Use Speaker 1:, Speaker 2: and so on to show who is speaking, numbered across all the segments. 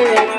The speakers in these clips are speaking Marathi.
Speaker 1: Yeah.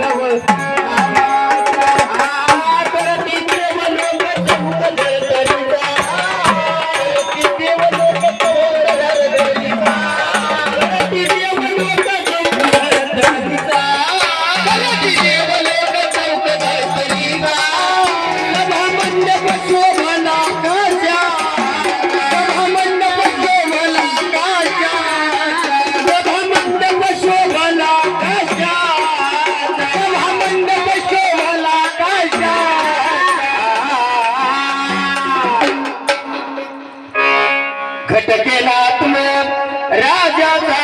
Speaker 1: घटकेला राजा राजाचा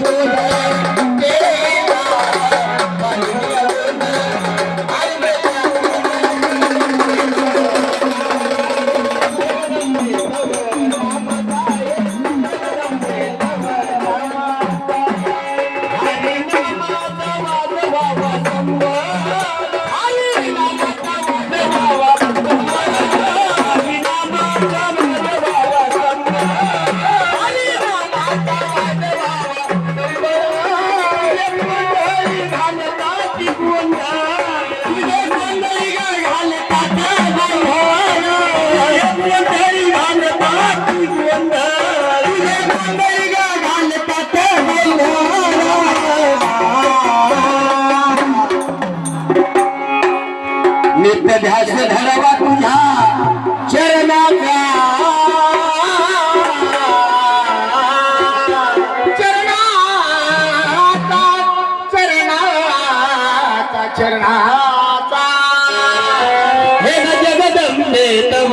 Speaker 1: Thank you. नित्य ध्यास धरावा तुझ्या चरणाचा. चरणाचा चरणाचा चरणाचा. हे जगदंबे तव